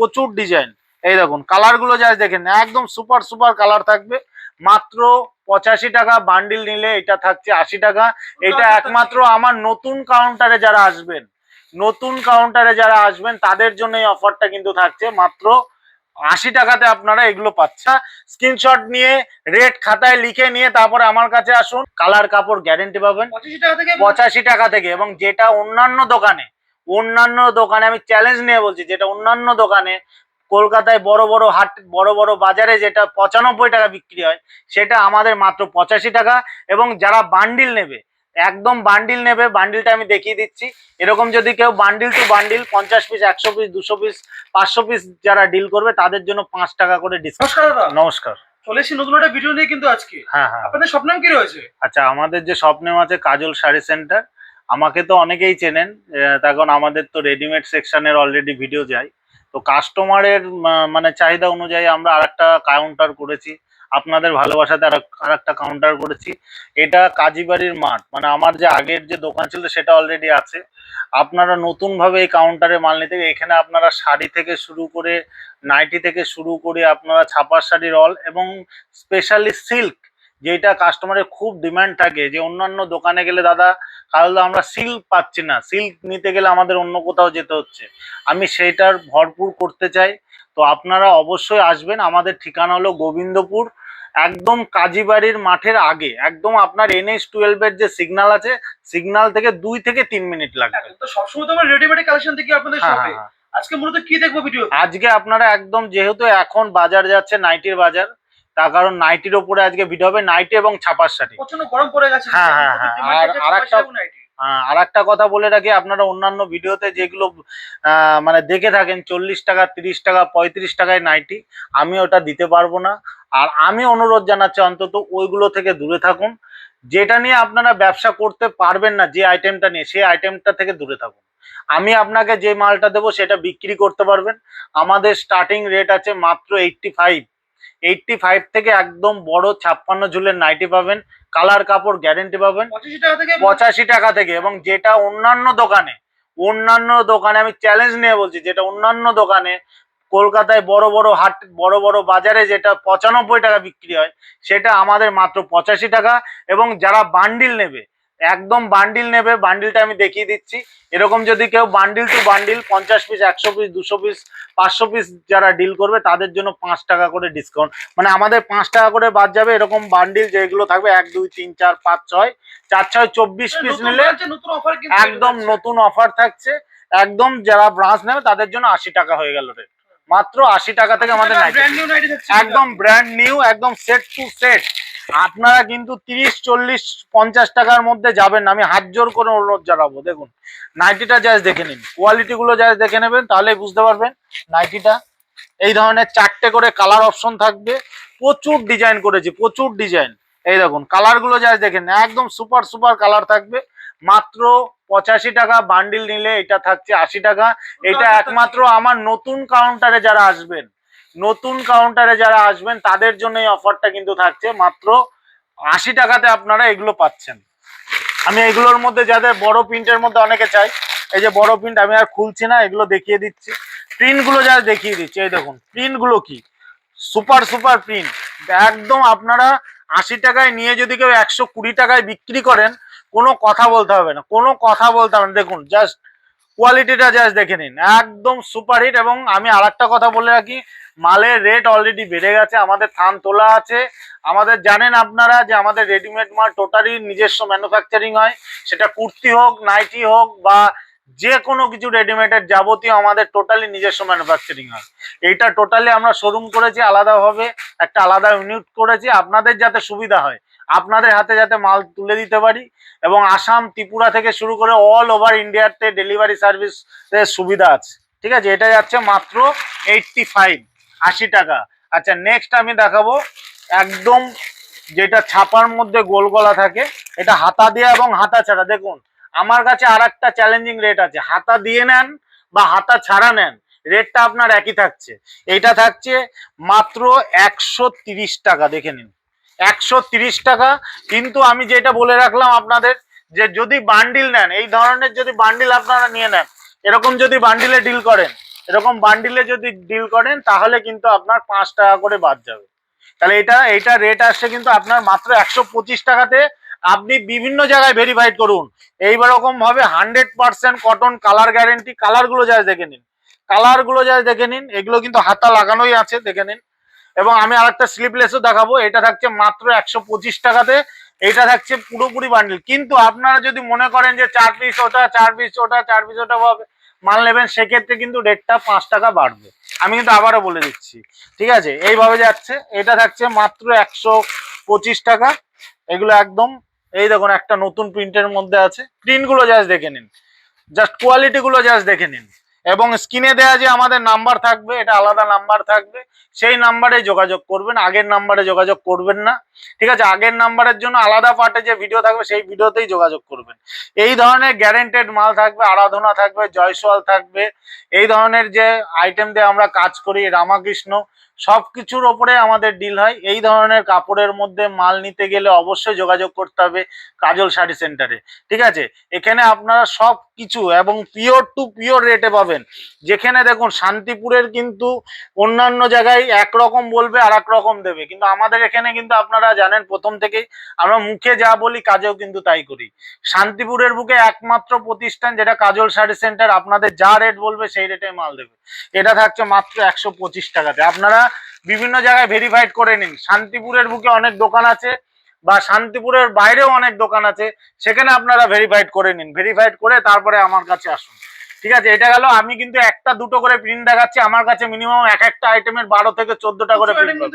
প্রচুর ডিজাইন এই দেখুন কালারগুলো যা দেখেন একদম সুপার সুপার কালার থাকবে। মাত্র পঁচাশি টাকা বান্ডিল নিলে এটা থাকছে আশি টাকা। এটা একমাত্র আমার নতুন কাউন্টারে যারা আসবেন নতুন কাউন্টারে যারা আসবেন তাদের জন্য এই অফারটা কিন্তু থাকছে। মাত্র আশি টাকাতে আপনারা এগুলো পাচ্ছেন। স্ক্রিনশট নিয়ে রেট খাতায় লিখে নিয়ে তারপরে আমার কাছে আসুন। কালার কাপড় গ্যারেন্টি পাবেন। পঁচাশি টাকা থেকে পঁচাশি টাকা থেকে এবং যেটা অন্যান্য দোকানে অন্যান্য দোকানে আমি চ্যালেঞ্জ নিয়ে বলছি যেটা অন্যান্য দোকানে কলকাতায় বড় বড় হাট বড় বড় বাজারে যেটা পঁচানব্বই টাকা বিক্রি হয় সেটা আমাদের মাত্র পঁচাশি টাকা এবং যারা বান্ডিল নেবে একদম বান্ডিল নেবে বান্ডিলটা আমি দেখিয়ে দিচ্ছি। এরকম যদি কেউ বান্ডিল টু বান্ডিল পঞ্চাশ পিস একশো পিস দুশো পিস পাঁচশো পিস যারা ডিল করবে তাদের জন্য পাঁচ টাকা করে ডিসকাউন্ট নমস্কার চলে এসেছি নতুন একটা ভিডিও নিয়ে কিন্তু আজকে। হ্যাঁ হ্যাঁ। আপনাদের স্বপ্ন কি রয়েছে? আচ্ছা আমাদের যে স্বপ্নেম আছে কাজল শাড়ি সেন্টার আমাকে তো অনেকেই চেনেন তখন আমাদের তো রেডিমেড সেকশনের অলরেডি ভিডিও যায়। তো কাস্টমারের মানে চাহিদা অনুযায়ী আমরা আরেকটা কাউন্টার করেছি। আপনাদের ভালোবাসাতে আর একটা কাউন্টার করেছি। এটা কাজীবাড়ির মাঠ। মানে আমার যে আগের যে দোকান ছিল সেটা অলরেডি আছে। আপনারা নতুনভাবে এই কাউন্টারে মাল নিতে এখানে আপনারা শাড়ি থেকে শুরু করে নাইটি থেকে শুরু করে আপনারা ছাপার শাড়ির অল এবং স্পেশালি সিল্ক যেটা কাস্টমারের খুব ডিমান্ড থাকে যে অন্যান্য দোকানে গেলে দাদা কারণ আমরা সিল্ক পাচ্ছি না সিল্ক নিতে গেলে আমাদের অন্য কোথাও যেতে হচ্ছে। আমি সেইটার ভরপুর করতে চাই। তো আপনারা অবশ্যই আসবেন আমাদের ঠিকানা হলো গোবিন্দপুর একদম কাজীবাড়ির মাঠের আগে একদম আপনার এনএস টুয়েলভ এর যে সিগন্যাল আছে সিগন্যাল থেকে দুই থেকে তিন মিনিট লাগবে। তো সবসময় তো আমরা রেডিমেড কালেকশন দেখি আপনাদের হ্যাঁ, শপে হ্যাঁ, হ্যাঁ। আজকে মূলত কি দেখব ভিডিও আজকে আপনারা একদম যেহেতু এখন বাজার যাচ্ছে নাইটির বাজার তার কারণ নাইটির ওপরে আজকে ভিডিও হবে নাইটি এবং ছাপার শাড়ি প্রচণ্ড গরম পড়ে গেছে হ্যাঁ, হ্যাঁ, হ্যাঁ। আর- আরেকটা- নাইটি আর একটা কথা বলে রাখি আপনারা অন্যান্য ভিডিওতে যেগুলো মানে দেখে থাকেন চল্লিশ টাকা তিরিশ টাকা পঁয়ত্রিশ টাকায় নাইটি আমি ওটা দিতে পারব না। আর আমি অনুরোধ জানাচ্ছি অন্তত ওইগুলো থেকে দূরে থাকুন। যেটা নিয়ে আপনারা ব্যবসা করতে পারবেন না যে আইটেমটা নিয়ে সেই আইটেমটা থেকে দূরে থাকুন। আমি আপনাকে যে মালটা দেবো সেটা বিক্রি করতে পারবেন। আমাদের স্টার্টিং রেট আছে মাত্র এইটটি ফাইভ এইটটি ফাইভ থেকে একদম বড় ছাপ্পান্ন ঝুলের নাইটি পাবেন। কালার কাপড় গ্যারেন্টি পাবেন। পঁচাশি টাকা থেকে এবং যেটা অন্যান্য দোকানে অন্যান্য দোকানে আমি চ্যালেঞ্জ নিয়ে বলছি যেটা অন্যান্য দোকানে কলকাতায় বড় বড় হাট বড় বড় বাজারে যেটা পঁচানব্বই টাকা বিক্রি হয় সেটা আমাদের মাত্র পঁচাশি টাকা এবং যারা বান্ডিল নেবে একদম বান্ডিল নেবে বান্ডিলটা আমি দেখিয়ে দিচ্ছি। এরকম যদি কেউ বান্ডিল টু বান্ডিল পঞ্চাশ পিস একশো পিস দুশো পিস পাঁচশো পিস যারা ডিল করবে তাদের জন্য পাঁচ টাকা করে ডিসকাউন্ট মানে আমাদের পাঁচ টাকা করে বাদ যাবে এরকম বান্ডিল যেগুলো থাকবে এক দুই তিন চার পাঁচ ছয় চার ছয় চব্বিশ পিস নিলে অফার কিন্তু একদম নতুন অফার থাকছে। একদম যারা ব্রাঞ্চ নেবে তাদের জন্য আশি টাকা হয়ে গেল রে মাত্র আশি টাকা থেকে আমাদের একদম ব্র্যান্ড নিউ একদম সেট টু সেট আপনারা কিন্তু তিরিশ, চল্লিশ, পঞ্চাশ টাকার মধ্যে যাবেন আমি হাত জোর করে অনুরোধ জানাব। দেখুন নাইটিটা জাস্ট দেখে নিন। কোয়ালিটি গুলো জাস্ট দেখে নেবেন তাহলে বুঝতে পারবেন নাইটিটা এই ধরনের চারটে করে কালার অপশন থাকবে। প্রচুর ডিজাইন করেছি, প্রচুর ডিজাইন এই দেখুন কালারগুলো জাস্ট দেখেন একদম সুপার সুপার কালার থাকবে। মাত্র পঁচাশি টাকা বান্ডিল নিলে এটা থাকছে আশি টাকা। এটা একমাত্র আমার নতুন কাউন্টারে যারা আসবেন নতুন কাউন্টারে যারা আসবেন, তাদের জন্য এই অফারটা কিন্তু থাকছে। মাত্র আশি টাকাতে আপনারা এগুলো পাচ্ছেন। আমি এগুলোর মধ্যে যাদের বড় প্রিন্টের মধ্যে অনেকে চাই, এই যে বড় প্রিন্ট আমি আর খুলছি না, এগুলো দেখিয়ে দিচ্ছি। প্রিন্টগুলো যা দেখিয়ে দিচ্ছি, এই দেখুন প্রিন্টগুলো কি? সুপার সুপার প্রিন্ট একদম আপনারা আশি টাকায় নিয়ে যদি কেউ একশো কুড়ি টাকায় বিক্রি করেন, কোনো কথা বলতে হবে না, কোনো কথা বলতে হবে না। দেখুন জাস্ট কোয়ালিটিটা জাস্ট দেখে নিন। একদম সুপার হিট এবং আমি আর কথা বলে রাখি, মালের রেট অলরেডি বেড়ে গেছে, আমাদের থান তোলা আছে। আমাদের জানেন আপনারা যে আমাদের রেডিমেড মাল টোটালি নিজস্ব ম্যানুফ্যাকচারিং হয়। সেটা কুর্তি হোক নাইটি হোক বা যে কোনো কিছু রেডিমেডের যাবতীয় আমাদের টোটালি নিজস্ব ম্যানুফ্যাকচারিং হয়। এইটা টোটালি আমরা শোরুম করেছি, আলাদাভাবে একটা আলাদা ইউনিট করেছি। আপনাদের যাতে সুবিধা হয় আপনাদের হাতে যাতে মাল তুলে দিতে পারি এবং আসাম ত্রিপুরা থেকে শুরু করে অল ওভার ইন্ডিয়াতে ডেলিভারি সার্ভিস সুবিধা আছে। ঠিক আছে? এটা যাচ্ছে মাত্র এইটটি ফাইভ আশি টাকা। আচ্ছা নেক্সট আমি দেখাবো একদম যেটা ছাপার মধ্যে গোল গলা থাকে, এটা হাতা দেওয়া এবং হাতা ছাড়া। দেখুন, আমার কাছে আর একটা চ্যালেঞ্জিং রেট আছে। হাতা দিয়ে নেন বা হাতা ছাড়া নেন রেটটা আপনার একই থাকছে। এইটা থাকছে মাত্র একশো টাকা, দেখে নিন। একশো টাকা। কিন্তু আমি যেটা বলে রাখলাম আপনাদের, যে যদি বান্ডিল নেন, এই ধরনের যদি বান্ডিল আপনারা নিয়ে নেন, এরকম যদি বান্ডিলে ডিল করেন, এরকম বান্ডিলে যদি ডিল করেন, তাহলে কিন্তু আপনার পাঁচ টাকা করে বাদ যাবে। তাহলে এটা এটা রেট আসছে কিন্তু আপনার মাত্র একশো পঁচিশ টাকাতে। আপনি বিভিন্ন জায়গায় ভেরিফাইড করুন। এইবার রকম ভাবে hundred percent cotton colour guarantee কালারগুলো যা দেখে নিন। কালারগুলো যা দেখে নিন, এগুলো কিন্তু হাতা লাগানোই আছে, দেখে নিন। এবং আমি আর একটা স্লিপলেসও দেখাবো। এটা থাকছে মাত্র একশো পঁচিশ টাকাতে। এটা থাকছে পুরোপুরি বান্ডিল কিন্তু আপনারা যদি মনে করেন যে চার পিস ওটা, চার পিস ওটা, চার পিস ওটা ভাবে মাল নেবেন, সেক্ষেত্রে কিন্তু রেটটা পাঁচ টাকা বাড়বে। আমি কিন্তু আবারও বলে দিচ্ছি। ঠিক আছে? এইভাবে যাচ্ছে। এটা থাকছে মাত্র একশো পঁচিশ টাকা। এগুলো একদম, এই দেখুন, একটা নতুন প্রিন্টের মধ্যে আছে। প্রিন্টগুলো জাস্ট দেখে নিন। জাস্ট কোয়ালিটিগুলো জাস্ট দেখে নিন। এবং স্ক্রিনে দেওয়া যে আমাদের নাম্বার থাকবে, এটা আলাদা নাম্বার থাকবে, সেই নাম্বারে যোগাযোগ করবেন, আগের নাম্বারে যোগাযোগ করবেন না। ঠিক আছে, আগের নাম্বারের জন্য আলাদা পার্টে যে ভিডিও থাকবে, সেই ভিডিওতেই যোগাযোগ করবেন। এই ধরনের গ্যারেন্টেড মাল থাকবে, আরাধনা থাকবে, জয়সওয়াল থাকবে, এই ধরনের যে আইটেম দিয়ে আমরা কাজ করি, রামাকৃষ্ণ সব কিছুর ওপরে আমাদের ডিল হয়। এই ধরনের কাপড়ের মধ্যে মাল নিতে গেলে অবশ্যই যোগাযোগ করতে হবে কাজল শাড়ি সেন্টারে ঠিক আছে? এখানে আপনারা সব কিছু এবং পিওর টু পিওর রেটে পাবেন। যেখানে দেখুন, শান্তিপুরের কিন্তু অন্যান্য জায়গায় একরকম বলবে আর রকম দেবে। কিন্তু আমাদের এখানে কিন্তু আপনারা জানেন, প্রথম থেকেই আমরা মুখে যা বলি, কাজেও কিন্তু তাই করি। শান্তিপুরের বুকে একমাত্র প্রতিষ্ঠান যেটা কাজল শাড়ি সেন্টার আপনাদের যা রেট বলবে, সেই রেটে মাল দেবে। এটা থাকছে মাত্র একশো পঁচিশ টাকাতে। আপনারা বিভিন্ন জায়গায় ভেরিফাইড করে নিন। শান্তিপুরের বুকে অনেক দোকান আছে বা শান্তিপুরের বাইরেও অনেক দোকান আছে সেখানে আপনারা ভেরিফাইড করে নিন। ভেরিফাইড করে তারপরে আমার কাছে আসুন। ঠিক আছে এটা গেল। আমি কিন্তু একটা দুটো করে প্রিন্ট দেখাচ্ছি। আমার কাছে মিনিমাম এক একটা আইটেমের বারো থেকে চোদ্দটা করে প্রচুর প্রিন্ট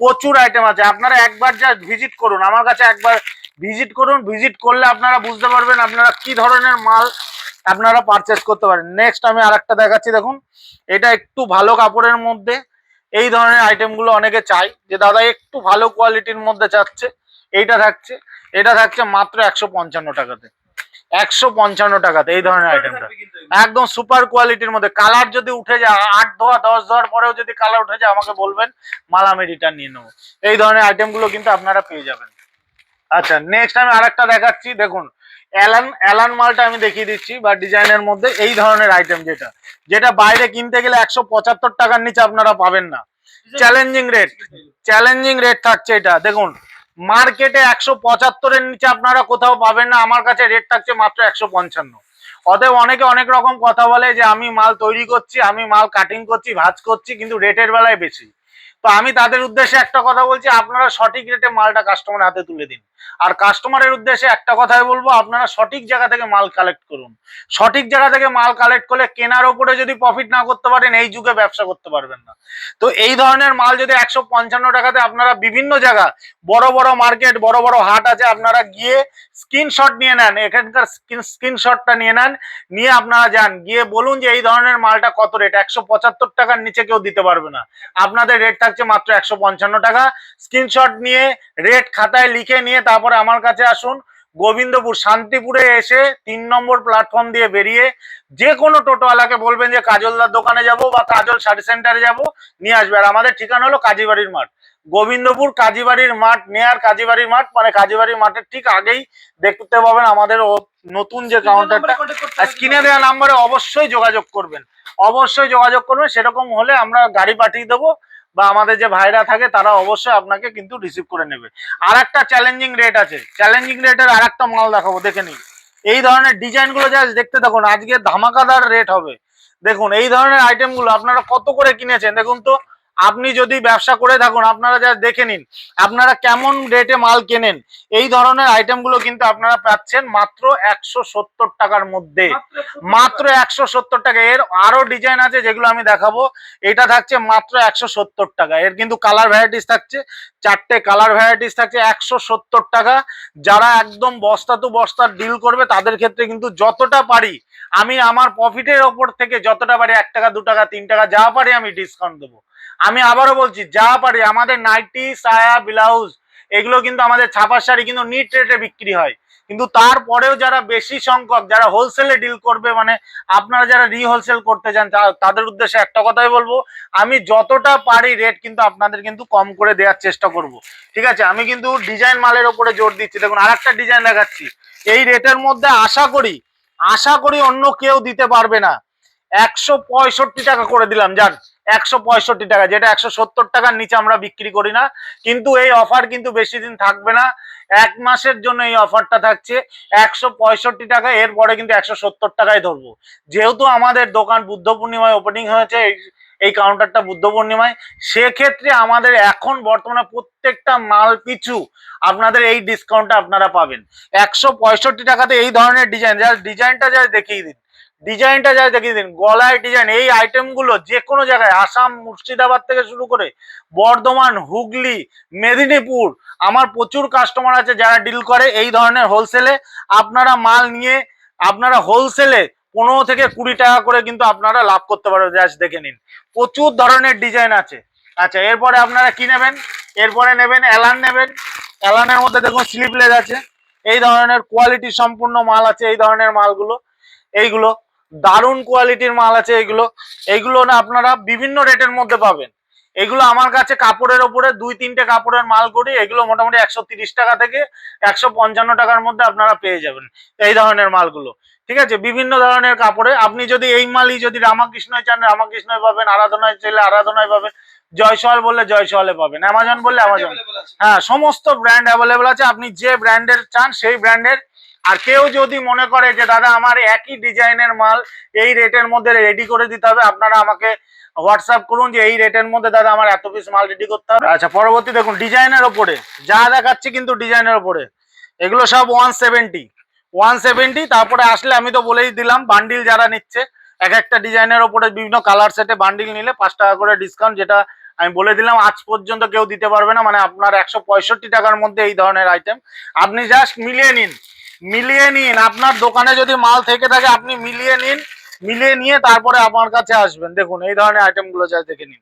প্রচুর আইটেম আছে। আপনারা একবার জাস্ট ভিজিট করুন। আমার কাছে একবার ভিজিট করুন ভিজিট করলে আপনারা বুঝতে পারবেন আপনারা কি ধরনের মাল আপনারা পারচেস করতে পারেন। নেক্সট আমি আরেকটা দেখাচ্ছি দেখুন। এটা একটু ভালো কাপড়ের মধ্যে। এই ধরনের আইটেমগুলো অনেকে চাই যে দাদা একটু ভালো কোয়ালিটির মধ্যে চাচ্ছে এইটা থাকছে। এটা থাকছে মাত্র একশো পঞ্চান্ন টাকাতে। একশো পঞ্চান্ন টাকাতে এই ধরনের আইটেমটা। একদম সুপার কোয়ালিটির মধ্যে। কালার যদি উঠে যায় আট ধোয়া দশ ধোয়ার পরেও যদি কালার উঠে যায় আমাকে বলবেন মাল আমি রিটার্ন নিয়ে নেব। এই ধরনের আইটেমগুলো কিন্তু আপনারা পেয়ে যাবেন। আচ্ছা নেক্সট আমি আরেকটা দেখাচ্ছি, দেখুন অ্যালান অ্যালান মালটা আমি দেখিয়ে দিচ্ছি, বা ডিজাইনের মধ্যে এই ধরনের আইটেম যেটা। যেটা বাইরে কিনতে গেলে একশো পঁচাত্তর টাকার নিচে আপনারা পাবেন না। চ্যালেঞ্জিং রেট চ্যালেঞ্জিং রেট থাকছে এটা। দেখুন মার্কেটে একশো পঁচাত্তরের নিচে আপনারা কোথাও পাবেন না, আমার কাছে রেট থাকছে মাত্র একশো পঞ্চান্ন। অতএব অনেকে অনেক রকম কথা বলে যে, আমি মাল তৈরি করছি, আমি মাল কাটিং করছি, ভাঁজ করছি, কিন্তু রেটের বেলায় বেশি। তো আমি তাদের উদ্দেশ্যে একটা কথা বলছি, আপনারা সঠিক রেটে মালটা কাস্টমার হাতে তুলে দিন। আর কাস্টমারের উদ্দেশ্যে একটা কথাই বলব, আপনারা সঠিক জায়গা থেকে মাল কালেক্ট করুন। সঠিক জায়গা থেকে মাল কালেক্ট করলে কেনার ওপরে যদি প্রফিট না করতে পারেন, এই যুগে ব্যবসা করতে পারবেন না। তো এই ধরনের মাল যদি একশো পঞ্চান্ন টাকাতে আপনারা বিভিন্ন জায়গা, বড় বড় মার্কেট বড় বড় হাট আছে, আপনারা গিয়ে স্ক্রিনশট নিয়ে নেন, এখানকার স্ক্রিনশটটা নিয়ে নেন, নিয়ে আপনারা যান, গিয়ে বলুন যে এই ধরনের মালটা কত রেট একশো পঁচাত্তর টাকার নিচে কেউ দিতে পারবে না। আপনাদের রেট থাকছে মাত্র একশো পঞ্চান্ন টাকা। স্ক্রিনশট নিয়ে রেট খাতায় লিখে নিয়ে তারপরে আমার কাছে আসুন। গোবিন্দপুর শান্তিপুরে এসে তিন নম্বর প্ল্যাটফর্ম দিয়ে বেরিয়ে যে কোনো টোটোওয়ালাকে বলবেন যে কাজলদার দোকানে যাব বা কাজল শাড়ি সেন্টারে যাব নিয়ে আসবে। আর আমাদের ঠিকানা হলো কাজীবাড়ির মাঠ। গোবিন্দপুর কাজীবাড়ির মাঠ নেয়ার কাজীবাড়ির মাঠ মানে কাজীবাড়ির মাঠের ঠিক আগেই দেখতে পাবেন আমাদের নতুন যে কাউন্টারটা স্ক্রিনে দেওয়া নাম্বারে অবশ্যই যোগাযোগ করবেন। অবশ্যই যোগাযোগ করবেন। সেরকম হলে আমরা গাড়ি পাঠিয়ে দেবো। বা আমাদের যে ভাইরা থাকে তারা অবশ্যই আপনাকে কিন্তু রিসিভ করে নেবে। আর একটা চ্যালেঞ্জিং রেট আছে। চ্যালেঞ্জিং রেটের আর একটা মাল দেখাবো, দেখে নিন। এই ধরনের ডিজাইনগুলো জাস্ট দেখতে দেখুন আজকে ধামাকাদার রেট হবে। দেখুন, এই ধরনের আইটেমগুলো আপনারা কত করে কিনেছেন? দেখুন তো আপনি যদি ব্যবসা করে থাকুন আপনারা যা দেখে নিন আপনারা কেমন রেটে মাল কেনেন এই ধরনের আইটেমগুলো কিন্তু আপনারা পাচ্ছেন মাত্র একশো সত্তর টাকার মধ্যে। মাত্র একশো সত্তর টাকা। এর আরও ডিজাইন আছে যেগুলো আমি দেখাবো। এটা থাকছে মাত্র একশো সত্তর টাকা। এর কিন্তু কালার ভ্যারাইটিস থাকছে চারটে কালার ভ্যারাইটিস থাকছে একশো সত্তর টাকা। যারা একদম বস্তা টু বস্তা ডিল করবে তাদের ক্ষেত্রে কিন্তু যতটা পারি আমি আমার প্রফিটের ওপর থেকে যতটা পারি এক টাকা দু টাকা তিন টাকা যা পারি আমি ডিসকাউন্ট দেবো। আমি আবারও বলছি, যা পারি, আমাদের নাইটি, সায়া, ব্লাউজ, এগুলো কিন্তু আমাদের ছাপার শাড়ি কিন্তু নিট রেটে বিক্রি হয়। কিন্তু তারপরেও যারা বেশি সংখ্যক, যারা হোলসেলে ডিল করবে মানে আপনারা যারা রি হোলসেল করতে চান তাদের উদ্দেশ্যে একটা কথাই বলব, আমি যতটা পারি রেট কিন্তু আপনাদের কিন্তু কম করে দেওয়ার চেষ্টা করব। ঠিক আছে? আমি কিন্তু ডিজাইন মালের ওপরে জোর দিচ্ছি। দেখুন আর একটা ডিজাইন দেখাচ্ছি। এই রেটের মধ্যে আশা করি আশা করি অন্য কেউ দিতে পারবে না। একশো পঁয়ষট্টি টাকা করে দিলাম, যান। একশো পঁয়ষট্টি টাকা, যেটা একশো সত্তর টাকার নিচে আমরা বিক্রি করি না। কিন্তু এই অফার কিন্তু বেশি দিন থাকবে না। এক মাসের জন্য এই অফারটা থাকছে একশো পঁয়ষট্টি টাকা, এরপরে কিন্তু একশো সত্তর টাকায় ধরবো। যেহেতু আমাদের দোকান বুদ্ধ পূর্ণিমায় ওপেনিং হয়েছে, এই- কাউন্টারটা বুদ্ধ পূর্ণিমায়, সেক্ষেত্রে আমাদের এখন বর্তমানে প্রত্যেকটা মাল পিছু আপনাদের এই ডিসকাউন্টটা আপনারা পাবেন। একশো পঁয়ষট্টি টাকাতে এই ধরনের ডিজাইন যা ডিজাইনটা যা দেখিয়ে দিন। ডিজাইনটা যা দেখিয়ে দিন, গলায় ডিজাইন এই আইটেমগুলো যে কোনো জায়গায়, আসাম, মুর্শিদাবাদ থেকে শুরু করে বর্ধমান, হুগলি, মেদিনীপুর, আমার প্রচুর কাস্টমার আছে যারা ডিল করে এই ধরনের হোলসেলে আপনারা মাল নিয়ে, আপনারা হোলসেলে পনেরো থেকে কুড়ি টাকা করে কিন্তু আপনারা লাভ করতে পারবেন জাস্ট দেখে নিন। প্রচুর ধরনের ডিজাইন আছে। আচ্ছা এরপরে আপনারা কি নেবেন? এরপরে নেবেন অ্যালান নেবেন। অ্যালানের মধ্যে দেখুন স্লিপলেস আছে। এই ধরনের কোয়ালিটি সম্পূর্ণ মাল আছে, এই ধরনের মালগুলো, এইগুলো। দারুণ কোয়ালিটির মাল আছে এইগুলো এগুলো না আপনারা বিভিন্ন রেটের মধ্যে পাবেন। এগুলো আমার কাছে কাপড়ের ওপরে দুই তিনটে কাপড়ের মাল করি এগুলো মোটামুটি একশো তিরিশ টাকা থেকে একশো পঞ্চান্ন টাকার মধ্যে আপনারা পেয়ে যাবেন এই ধরনের মালগুলো। ঠিক আছে? বিভিন্ন ধরনের কাপড়ে। আপনি যদি এই মালই যদি রামাকৃষ্ণয় চান রামাকৃষ্ণয় পাবেন আরাধনায় চাইলে আরাধনায় পাবেন জয়সওয়াল বললে জয়সওয়ালে পাবেন অ্যামাজন বললে অ্যামাজন। হ্যাঁ সমস্ত ব্র্যান্ড অ্যাভেলেবল আছে। আপনি যে ব্র্যান্ডের চান সেই ব্র্যান্ডের আর কেউ যদি মনে করে যে, দাদা, আমার একই ডিজাইনের মাল এই রেটের মধ্যে রেডি করে দিতে হবে, আপনারা আমাকে হোয়াটসঅ্যাপ করুন যে, এই রেটের মধ্যে, দাদা, আমার এত পিস মাল রেডি করতে হবে। আচ্ছা পরবর্তী দেখুন, ডিজাইনের ওপরে। যা দেখাচ্ছি কিন্তু ডিজাইনের ওপরে। এগুলো সব ওয়ান সেভেন্টি ওয়ান সেভেন্টি তারপরে আসলে আমি তো বলেই দিলাম বান্ডিল যারা নিচ্ছে, এক একটা ডিজাইনের ওপরে বিভিন্ন কালার সেটে বান্ডিল নিলে পাঁচ টাকা করে ডিসকাউন্ট যেটা আমি বলে দিলাম, আজ পর্যন্ত কেউ দিতে পারবে না মানে আপনার একশো পঁয়ষট্টি টাকার মধ্যে এই ধরনের আইটেম আপনি জাস্ট মিলিয়ে নিন। মিলিয়ে নিন। আপনার দোকানে যদি মাল থেকে থাকে, আপনি মিলিয়ে নিন। মিলিয়ে নিয়ে তারপরে আমার কাছে আসবেন। দেখুন, এই ধরনের আইটেমগুলো জাস্ট দেখে নিন।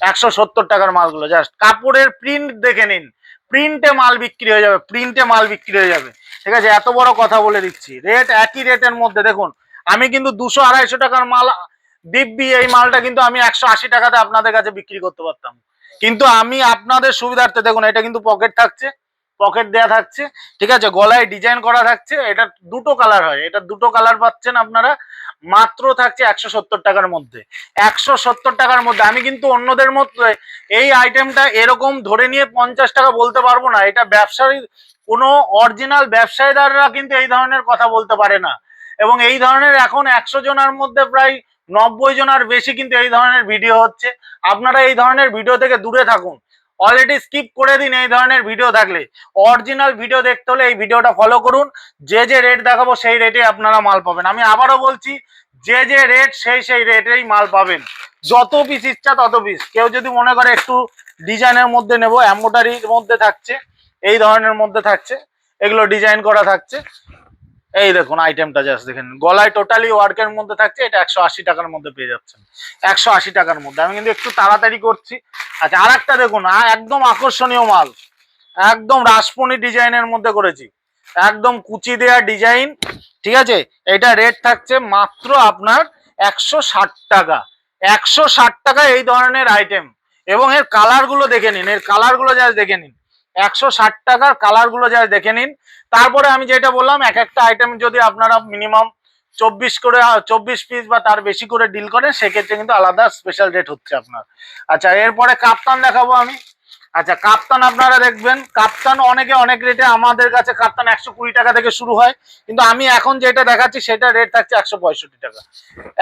একশো সত্তর টাকার মালগুলো জাস্ট কাপড়ের প্রিন্ট দেখে নিন। প্রিন্টে মাল বিক্রি হয়ে যাবে। প্রিন্টে মাল বিক্রি হয়ে যাবে। ঠিক আছে? এত বড় কথা বলে দিচ্ছি। রেট একই রেটের মধ্যে, দেখুন, আমি কিন্তু দুশো আড়াইশো টাকার মাল, দিব্যি এই মালটা কিন্তু আমি একশো আশি টাকাতে আপনাদের কাছে বিক্রি করতে পারতাম। কিন্তু আমি আপনাদের সুবিধার্থে, দেখুন, এটা কিন্তু পকেট থাকছে। পকেট দেয়া থাকছে, ঠিক আছে? গলায় ডিজাইন করা থাকছে, এটা দুটো কালার হয়। এটা দুটো কালার পাচ্ছেন আপনারা, মাত্র থাকছে একশো সত্তর টাকার মধ্যে। একশো সত্তর টাকার মধ্যে। আমি কিন্তু অন্যদের মধ্যে এই আইটেমটা এরকম ধরে নিয়ে পঞ্চাশ টাকা বলতে পারব না। এটা ব্যবসায়ী, কোনো অরিজিনাল ব্যবসায়ীদাররা কিন্তু এই ধরনের কথা বলতে পারে না। এবং এই ধরনের এখন একশো জনের মধ্যে প্রায় নব্বই জনের বেশি কিন্তু এই ধরনের ভিডিও হচ্ছে। আপনারা এই ধরনের ভিডিও থেকে দূরে থাকুন। অলরেডি স্কিপ করে দিন এই ধরনের ভিডিও থাকলে অরিজিনাল ভিডিও দেখতে হলে এই ভিডিওটা ফলো করুন। যে যে রেট দেখাবো সেই রেটে আপনারা মাল পাবেন। আমি আবারও বলছি, যে যে রেট সেই সেই রেটেই মাল পাবেন। যত পিস ইচ্ছা তত পিস কেউ যদি মনে করে একটু ডিজাইনের মধ্যে নেব এম্বোটারির মধ্যে থাকছে, এই ধরনের মধ্যে থাকছে, এগুলো ডিজাইন করা থাকছে। এই দেখুন আইটেমটা জাস্ট দেখেন। গলায় টোটালি ওয়ার্কের মধ্যে থাকছে, এটা একশো আশি টাকার মধ্যে পেয়ে যাচ্ছেন। একশো আশি টাকার মধ্যে। আমি কিন্তু একটু তাড়াতাড়ি করছি। আচ্ছা আর একটা দেখুন একদম আকর্ষণীয় মাল। একদম রাসপনি ডিজাইনের মধ্যে করেছি। একদম কুচি দেয়া ডিজাইন, ঠিক আছে? এটা রেট থাকছে মাত্র আপনার একশো ষাট টাকা। একশো ষাট টাকা এই ধরনের আইটেম এবং এর কালারগুলো দেখে নিন, এর কালারগুলো জাস্ট দেখে নিন। একশো ষাট টাকার কালারগুলো জাস্ট দেখে নিন। তারপরে আমি যেটা বললাম, এক একটা আইটেম যদি আপনারা মিনিমাম চব্বিশ করে, চব্বিশ পিস বা তার বেশি করে ডিল করেন, সেক্ষেত্রে কিন্তু আলাদা স্পেশাল রেট হচ্ছে আপনার। আচ্ছা এরপরে কাপ্তান দেখাবো আমি। আচ্ছা কাপ্তান আপনারা দেখবেন, কাপ্তান অনেকে অনেক রেটে আমাদের কাছে কাপ্তান একশো কুড়ি টাকা থেকে শুরু হয়। কিন্তু আমি এখন যেটা দেখাচ্ছি সেটা রেট থাকছে একশো পঁয়ষট্টি টাকা।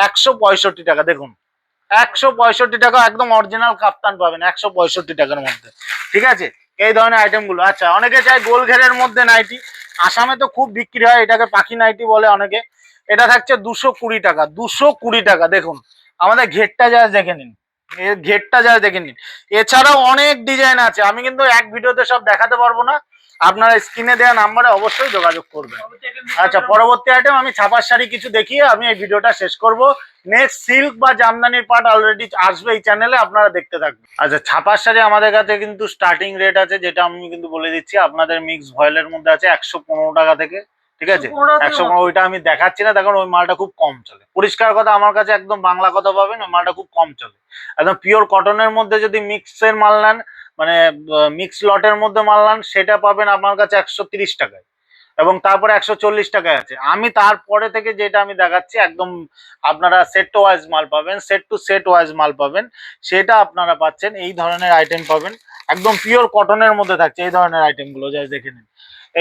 একশো পঁয়ষট্টি টাকা, দেখুন। একশো পঁয়ষট্টি টাকা একদম অরিজিনাল কাপ্তান পাবেন, একশো পঁয়ষট্টি টাকার মধ্যে। ঠিক আছে? এই ধরনের আইটেমগুলো। আচ্ছা অনেকে চায় গোল ঘেরের মধ্যে নাইটি। আসামে তো খুব বিক্রি হয়, এটাকে পাখি নাইটি বলে অনেকে। এটা থাকছে দুশো কুড়ি টাকা, দুশো কুড়ি টাকা। দেখুন, আমাদের ঘেরটা যা দেখে নিন। এর ঘেরটা যা দেখে নিন। এছাড়াও অনেক ডিজাইন আছে। আমি কিন্তু এক ভিডিওতে সব দেখাতে পারব না। আপনারা স্ক্রিনে দেওয়া নাম্বারে অবশ্যই যোগাযোগ করবেন। আচ্ছা পরবর্তী আইটেম আমি ছাপার শাড়ি কিছু দেখিয়ে আমি এই ভিডিওটা শেষ করব। নেক্সট সিল্ক বা জামদানির পার্ট অলরেডি আসবে এই চ্যানেলে আপনারা দেখতে থাকবেন। আচ্ছা ছাপার শাড়ি আমাদের কাছে কিন্তু স্টার্টিং রেট আছে যেটা আমি কিন্তু বলে দিচ্ছি আপনাদের মিক্স ভয়েলের মধ্যে আছে একশো পনেরো টাকা থেকে ঠিক আছে? 115 টাকা থেকে একশো ওইটা আমি দেখাচ্ছি না দেখুন ওই মালটা খুব কম চলে। পরিষ্কার কথা আমার কাছে একদম বাংলা কথা পাবেন ওই মালটা খুব কম চলে। একদম পিওর কটনের মধ্যে যদি মিক্সের মাল নেন মানে মিক্স লটের মধ্যে মাল নেন, সেটা পাবেন আমার কাছে একশো তিরিশ টাকায়। এবং তারপরে একশো চল্লিশ টাকায় আছে। আমি তারপরে থেকে যেটা আমি দেখাচ্ছি, একদম আপনারা সেট টু ওয়াইজ মাল পাবেন সেট টু সেট ওয়াইজ মাল পাবেন, সেটা আপনারা পাচ্ছেন, এই ধরনের আইটেম পাবেন। একদম পিওর কটনের মধ্যে থাকছে এই ধরনের আইটেমগুলো যাই দেখে নিন।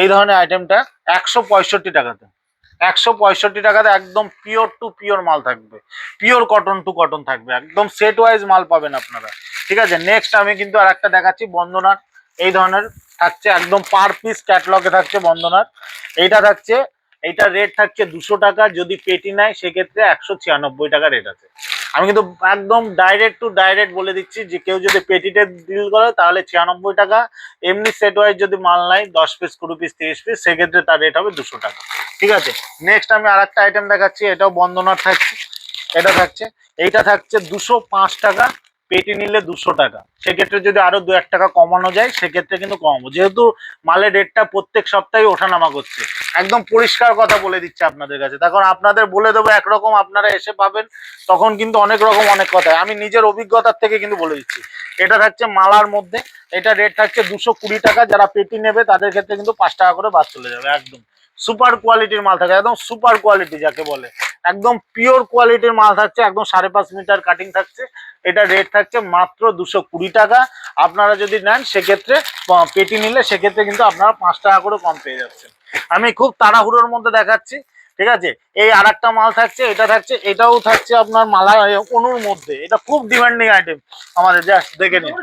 এই ধরনের আইটেমটা একশো পঁয়ষট্টি টাকাতে। একশো পঁয়ষট্টি টাকাতে একদম পিওর টু পিওর মাল থাকবে। পিওর কটন টু কটন থাকবে। একদম সেট ওয়াইজ মাল পাবেন আপনারা। ঠিক আছে নেক্সট আমি কিন্তু আর একটা দেখাচ্ছি, বন্দনার। এই ধরনের থাকছে, একদম পার পিস ক্যাটলগে থাকছে বন্দনার। এইটা থাকছে, এইটা রেট থাকছে দুশো টাকা, যদি পেটি নেয় সেক্ষেত্রে একশো ছিয়ানব্বই টাকা রেট আছে। আমি কিন্তু একদম ডাইরেক্ট টু ডাইরেক্ট বলে দিচ্ছি, যে কেউ যদি পেটিতে ডিল করে তাহলে ছিয়ানব্বই টাকা, এমনি সেট ওয়াইজ যদি মাল নেয় দশ পিস কুড়ি পিস তিরিশ পিস সেক্ষেত্রে তার রেট হবে দুশো টাকা। ঠিক আছে নেক্সট আমি আর একটা আইটেম দেখাচ্ছি, এটাও বন্দনার থাকছে, এটা থাকছে, এইটা থাকছে দুশো পাঁচ টাকা পেটি নিলে দুশো টাকা। সেক্ষেত্রে যদি আরও দু এক টাকা কমানো যায়, সেক্ষেত্রে কিন্তু কমাবো যেহেতু মালের রেটটা প্রত্যেক সপ্তাহে ওঠানামা করছে। একদম পরিষ্কার কথা বলে দিচ্ছে আপনাদের কাছে। তখন আপনাদের বলে দেবো, একরকম আপনারা এসে পাবেন, তখন কিন্তু অনেক রকম অনেক কথা আমি নিজের অভিজ্ঞতার থেকে কিন্তু বলে দিচ্ছি। এটা থাকছে মালার মধ্যে। এটা রেট থাকছে দুশো কুড়ি টাকা। যারা পেটি নেবে, তাদের ক্ষেত্রে কিন্তু পাঁচ টাকা করে বাদ চলে যাবে, একদম। সুপার কোয়ালিটির মাল থাকে, একদম সুপার কোয়ালিটি যাকে বলে। একদম পিওর কোয়ালিটির মাল থাকছে, একদম সাড়ে পাঁচ মিটার কাটিং থাকছে। এটা রেট থাকছে মাত্র দুশো কুড়ি টাকা। আপনারা যদি নেন, সেক্ষেত্রে পেটি নিলে সেক্ষেত্রে কিন্তু আপনারা পাঁচ টাকা করে কম পেয়ে যাচ্ছেন। আমি খুব তাড়াহুড়োর মধ্যে দেখাচ্ছি। ঠিক আছে? এই আর মাল থাকছে, এটা থাকছে, এটাও থাকছে আপনার মালা অনুর মধ্যে। এটা খুব ডিমান্ডিং আইটেম আমাদের জাস্ট দেখে নিন।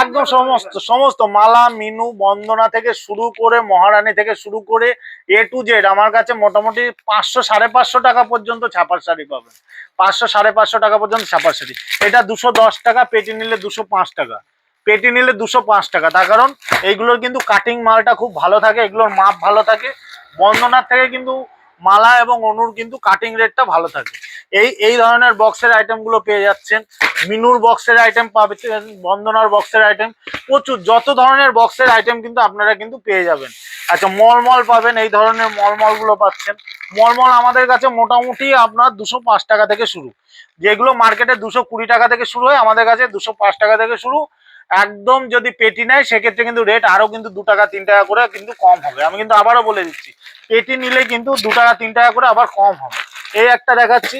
একদম সমস্ত সমস্ত মালা, মিনু, বন্দনা থেকে শুরু করে, মহারানী থেকে শুরু করে, এ টু জেড, আমার কাছে মোটামুটি পাঁচশো, সাড়ে পাঁচশো টাকা পর্যন্ত ছাপার শাড়ি পাবেন। পাঁচশো, সাড়ে পাঁচশো টাকা পর্যন্ত ছাপার শাড়ি। এটা দুশো দশ টাকা, পেটি নিলে দুশো পাঁচ টাকা। পেটি নিলে দুশো পাঁচ টাকা। তার কারণ, এইগুলোর কিন্তু কাটিং মালটা খুব ভালো থাকে, এগুলোর মাপ ভালো থাকে। বন্দনার থেকে কিন্তু মালা এবং অনুর কিন্তু কাটিং রেটটা ভালো থাকে। এই এই ধরনের বক্সের আইটেমগুলো পেয়ে যাচ্ছেন। মিনুর বক্সের আইটেম পাবেন, বন্দনার বক্সের আইটেম প্রচুর, যত ধরনের বক্সের আইটেম কিন্তু আপনারা কিন্তু পেয়ে যাবেন। আচ্ছা মলমল পাবেন, এই ধরনের মলমলগুলো পাচ্ছেন। মলমল আমাদের কাছে মোটামুটি আপনার দুশো টাকা থেকে শুরু। যেগুলো মার্কেটে দুশো টাকা থেকে শুরু হয়, আমাদের কাছে দুশো টাকা থেকে শুরু। একদম যদি পেটি নেয়, সেক্ষেত্রে কিন্তু রেট আরও কিন্তু দু টাকা, তিন টাকা করে কিন্তু কম হবে। আমি কিন্তু আবারও বলে দিচ্ছি, পেটি নিলে কিন্তু দু টাকা, তিন টাকা করে আবার কম হবে। এই একটা দেখাচ্ছি,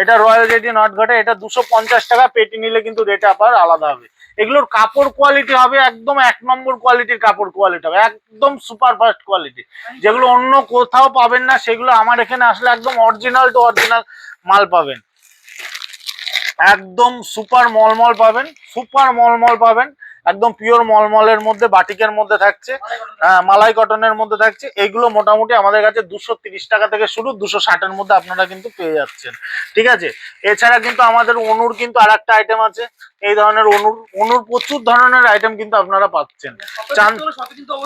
এটা রয়্যাল জেডি নট ঘটে এটা দুশো পঞ্চাশ টাকা, পেটি নিলে কিন্তু রেট আবার আলাদা হবে। এগুলোর কাপড় কোয়ালিটি হবে একদম এক নম্বর কোয়ালিটির কাপড় কোয়ালিটি হবে, একদম সুপার ফাস্ট কোয়ালিটি যেগুলো অন্য কোথাও পাবেন না, সেগুলো আমার এখানে আসলে একদম অরিজিনাল টু অরিজিনাল মাল পাবেন। একদম সুপার মলমল পাবেন সুপার মলমল পাবেন একদম পিওর মলমলের মধ্যে বাটিকের মধ্যে থাকছে মালাই কটনের মধ্যে থাকছে এগুলো মোটামুটি আমাদের কাছে দুশো তিরিশ টাকা থেকে শুরু দুশো ষাটের মধ্যে আপনারা কিন্তু পেয়ে যাচ্ছেন। ঠিক আছে? এছাড়া কিন্তু আমাদের অনুর কিন্তু আর একটা আইটেম আছে এই ধরনের অনুর অনুর প্রচুর ধরনের আইটেম কিন্তু আপনারা পাচ্ছেন। চান-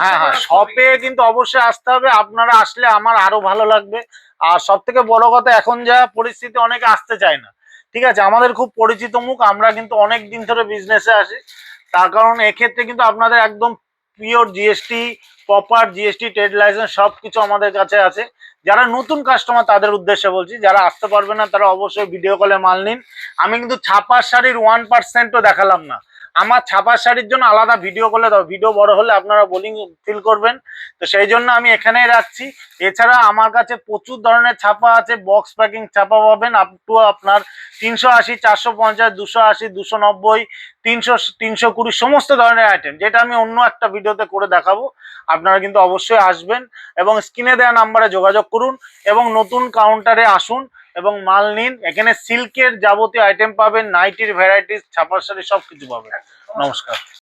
হ্যাঁ হ্যাঁ শপে কিন্তু অবশ্যই আসতে হবে আপনারা আসলে আমার আরও ভালো লাগবে। আর সব থেকে বড় কথা এখন যা পরিস্থিতি অনেকে আসতে চায় না। ঠিক আছে, আমাদের খুব পরিচিত মুখ, আমরা কিন্তু অনেক দিন ধরে বিজনেসে আসি তার কারণ এক্ষেত্রে কিন্তু আপনাদের একদম pure GST proper GST trade licence সব কিছু আমাদের কাছে আছে। যারা নতুন কাস্টমার তাদের উদ্দেশ্যে বলছি, যারা আসতে পারবে না, তারা অবশ্যই ভিডিও কলে মাল নিন। আমি কিন্তু ছাপার শাড়ির ওয়ান পার্সেন্টও দেখালাম না। আমার ছাপার শাড়ির জন্য আলাদা ভিডিও করলে দাও ভিডিও বড় হলে আপনারা বোলিং ফিল করবেন। তো সেই জন্য আমি এখানেই রাখছি। এছাড়া আমার কাছে প্রচুর ধরনের ছাপা আছে বক্স প্যাকিং ছাপা পাবেন আপ টু আপনার তিনশো আশি, চারশো পঞ্চাশ, দুশো আশি, দুশো নব্বই, তিনশো তিনশো কুড়ি, সমস্ত ধরনের আইটেম যেটা আমি অন্য একটা ভিডিওতে করে দেখাবো। আপনারা কিন্তু অবশ্যই আসবেন এবং স্ক্রিনে দেওয়া নাম্বারে যোগাযোগ করুন এবং নতুন কাউন্টারে আসুন। এবং মাল নিন। এখানে সিল্কের যাবতীয় আইটেম পাবেন নাইটির ভ্যারাইটিস ছাপার শাড়ি সব কিছু পাবেন। নমস্কার।